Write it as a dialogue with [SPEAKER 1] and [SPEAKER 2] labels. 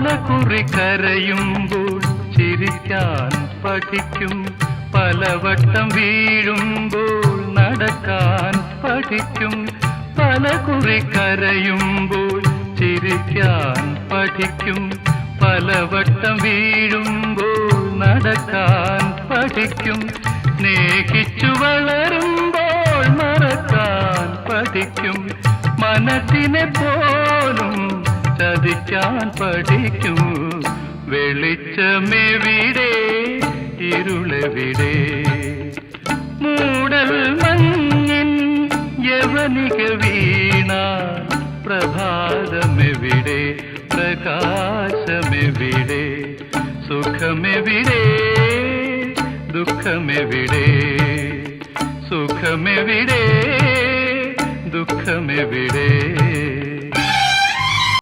[SPEAKER 1] പല കുറി കരയുമ്പോൾ ചിരിക്കാൻ പഠിക്കും. പലവട്ടം വീഴുമ്പോൾ നടക്കാൻ പഠിക്കും. പല കുറി കരയുമ്പോൾ ചിരിക്കാൻ പഠിക്കും. പലവട്ടം വീഴുമ്പോൾ നടക്കാൻ പഠിക്കും. സ്നേഹിച്ചു വളരുമ്പോൾ മറക്കാൻ പഠിക്കും. മനസ്സിനെ പോലും ചതിക്കാൻ പഠിക്കും. വെളിച്ചമെവിടെ? ഇരുളെവിടെ? മൂടൽ മഞ്ഞിൻ യവനിക വീണ പ്രഭാതമെവിടെ? പ്രകാശമെവിടെ? സുഖമെവിടെ? ദുഃഖമെവിടെ? സുഖമെവിടെ? ദുഃഖമെവിടെ?